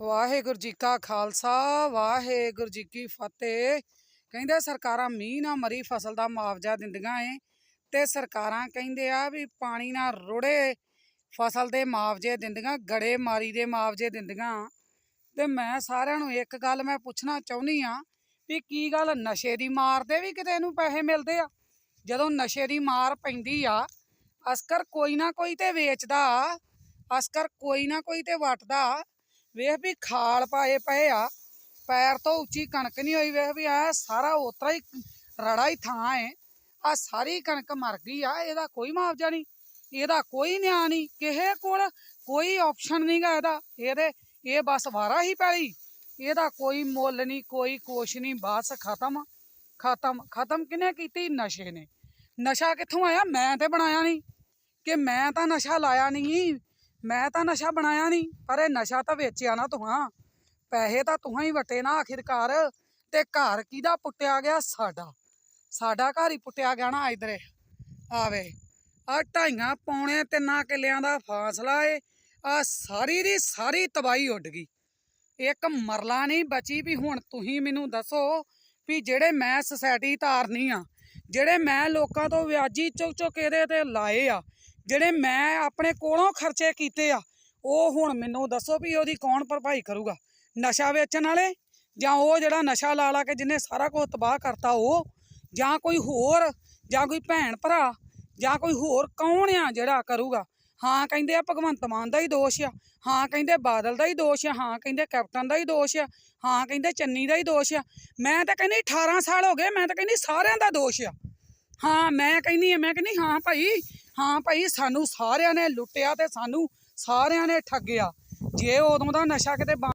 ਵਾਹਿਗੁਰੂ ਜੀ ਕਾ ਖਾਲਸਾ, ਵਾਹਿਗੁਰੂ ਜੀ ਕੀ ਫਤਿਹ। ਕਹਿੰਦੇ ਸਰਕਾਰਾਂ ਮੀਂਹ ਨਾ ਮਰੀ, ਫਸਲ ਦਾ ਮੁਆਵਜ਼ਾ ਦਿੰਦੀਆਂ ਏ। ਤੇ ਸਰਕਾਰਾਂ ਕਹਿੰਦੇ ਆ ਵੀ ਪਾਣੀ ਨਾ ਰੁੜੇ, ਫਸਲ ਦੇ ਮੁਆਵਜ਼ੇ ਦਿੰਦੀਆਂ, ਗੜੇ ਮਾਰੀ ਦੇ ਮੁਆਵਜ਼ੇ ਦਿੰਦੀਆਂ। ਤੇ ਮੈਂ ਸਾਰਿਆਂ ਨੂੰ ਇੱਕ ਗੱਲ ਮੈਂ ਪੁੱਛਣਾ ਚਾਹੁੰਦੀ ਆ ਵੀ ਕੀ ਗੱਲ ਨਸ਼ੇ ਦੀ ਮਾਰ ਦੇ ਵੀ ਕਿਤੇ ਇਹਨੂੰ ਪੈਸੇ ਮਿਲਦੇ ਆ? ਜਦੋਂ ਨਸ਼ੇ ਦੀ ਮਾਰ ਪੈਂਦੀ ਆ, ਅਸਕਰ ਕੋਈ ਨਾ ਕੋਈ ਤੇ ਵੇਚਦਾ, ਅਸਕਰ ਕੋਈ ਨਾ ਕੋਈ ਤੇ ਵਟਦਾ। ਵੇਖ ਵੀ ਖਾਲ ਪਾਏ ਪਏ ਆ, ਪੈਰ ਤੋਂ ਉੱਚੀ ਕਣਕ ਨਹੀਂ ਹੋਈ, ਵੇਖ ਵੀ ਆ ਸਾਰਾ ਉਤਰਾ ਹੀ ਰੜਾ ਹੀ ਥਾਂ ਏ ਆ ਸਾਰੀ ਕਣਕ ਮਰ ਗਈ ਆ, ਇਹਦਾ ਕੋਈ ਮੁਆਵਜ਼ਾ ਨਹੀਂ, ਇਹਦਾ ਕੋਈ ਨਿਆਂ ਨਹੀਂ, ਕਿਸੇ ਕੋਲ ਕੋਈ ਆਪਸ਼ਨ ਨਹੀਂਗਾ ਇਹਦਾ, ਇਹਦੇ, ਇਹ ਬਸ ਵਾਰਾ ਹੀ ਪੈਲੀ। ਇਹਦਾ ਕੋਈ ਮੁੱਲ ਨਹੀਂ, ਕੋਈ ਕੁਛ ਨਹੀਂ, ਬਸ ਖਤਮ ਖਤਮ ਖਤਮ ਕਿਨੇ ਕੀਤੀ? ਨਸ਼ੇ ਨੇ। ਨਸ਼ਾ ਕਿੱਥੋਂ ਆਇਆ? ਮੈਂ ਤੇ ਬਣਾਇਆ ਨਹੀਂ। ਕਿ ਮੈਂ ਤਾਂ ਨਸ਼ਾ ਲਾਇਆ ਨਹੀਂ ਮੈਂ ਤਾਂ ਨਸ਼ਾ ਬਣਾਇਆ ਨਹੀਂ, ਪਰ ਇਹ ਨਸ਼ਾ ਤਾਂ ਵੇਚਿਆ ਨਾ ਤੁਹਾਂ ਪੈਸੇ ਤਾਂ ਤੁਹਾਂ ਹੀ ਵਟੇ ਨਾ ਆਖਿਰਕਾਰ। ਤੇ ਘਰ ਕਿਹਦਾ ਪੁੱਟਿਆ ਗਿਆ? ਸਾਡਾ। ਸਾਡਾ ਘਰ ਹੀ ਪੁੱਟਿਆ ਗਿਆ ਨਾ ਇਧਰੇ। ਆਵੇ ਆ ਢਾਈਆਂ ਪੌਣੇ ਤਿੰਨਾਂ ਕਿੱਲਿਆਂ ਦਾ ਫਾਸਲਾ ਏ। ਆ ਸਾਰੀ ਦੀ ਸਾਰੀ ਤਬਾਈ ਉੱਡ ਗਈ। ਇੱਕ ਮਰਲਾ ਨਹੀਂ ਬਚੀ ਵੀ ਹੁਣ ਤੁਸੀਂ ਮੈਨੂੰ ਦੱਸੋ ਵੀ ਜਿਹੜੇ ਮੈਂ ਸੋਸਾਇਟੀ ਤਾਰਨੀ ਆ, ਜਿਹੜੇ ਮੈਂ ਲੋਕਾਂ ਤੋਂ ਵਿਆਜੀ ਚੁੱਕ ਚੁੱਕ ਇਹਦੇ ਤੇ ਲਾਏ ਆ ਜਿਹੜੇ ਮੈਂ ਆਪਣੇ ਕੋਲੋਂ ਖਰਚੇ ਕੀਤੇ ਆ, ਉਹ ਹੁਣ ਮੈਨੂੰ ਦੱਸੋ ਵੀ ਉਹਦੀ ਕੌਣ ਭਰਪਾਈ ਕਰੂਗਾ? ਨਸ਼ਾ ਵੇਚਣ ਵਾਲੇ ਜਾਂ ਉਹ ਜਿਹੜਾ ਨਸ਼ਾ ਲਾ ਲਾ ਕੇ ਜਿਹਨੇ ਸਾਰਾ ਕੁਝ ਤਬਾਹ ਕਰਤਾ ਉਹ? ਜਾਂ ਕੋਈ ਹੋਰ, ਜਾਂ ਕੋਈ ਭੈਣ ਭਰਾ, ਜਾਂ ਕੋਈ ਹੋਰ ਕੌਣ ਆ ਜਿਹੜਾ ਕਰੂਗਾ? ਹਾਂ ਕਹਿੰਦੇ ਆ ਭਗਵੰਤ ਮਾਨ ਦਾ ਹੀ ਦੋਸ਼ ਆ, ਹਾਂ ਕਹਿੰਦੇ ਬਾਦਲ ਦਾ ਹੀ ਦੋਸ਼ ਆ, ਹਾਂ ਕਹਿੰਦੇ ਕੈਪਟਨ ਦਾ ਹੀ ਦੋਸ਼ ਆ, ਹਾਂ ਕਹਿੰਦੇ ਚੰਨੀ ਦਾ ਹੀ ਦੋਸ਼ ਆ। ਮੈਂ ਤਾਂ ਕਹਿੰਦੀ 18 ਸਾਲ ਹੋ ਗਏ, ਮੈਂ ਤਾਂ ਕਹਿੰਦੀ ਸਾਰਿਆਂ ਦਾ ਦੋਸ਼ ਆ। ਹਾਂ ਮੈਂ ਕਹਿੰਦੀ ਮੈਂ ਕਹਿੰਦੀ ਹਾਂ ਭਾਈ ਹਾਂ ਭਾਈ, ਸਾਨੂੰ ਸਾਰਿਆਂ ਨੇ ਲੁੱਟਿਆ ਤੇ ਸਾਨੂੰ ਸਾਰਿਆਂ ਨੇ ਠੱਗਿਆ। ਜੇ ਉਦੋਂ ਦਾ ਨਸ਼ਾ ਕਿਤੇ ਬੰਦ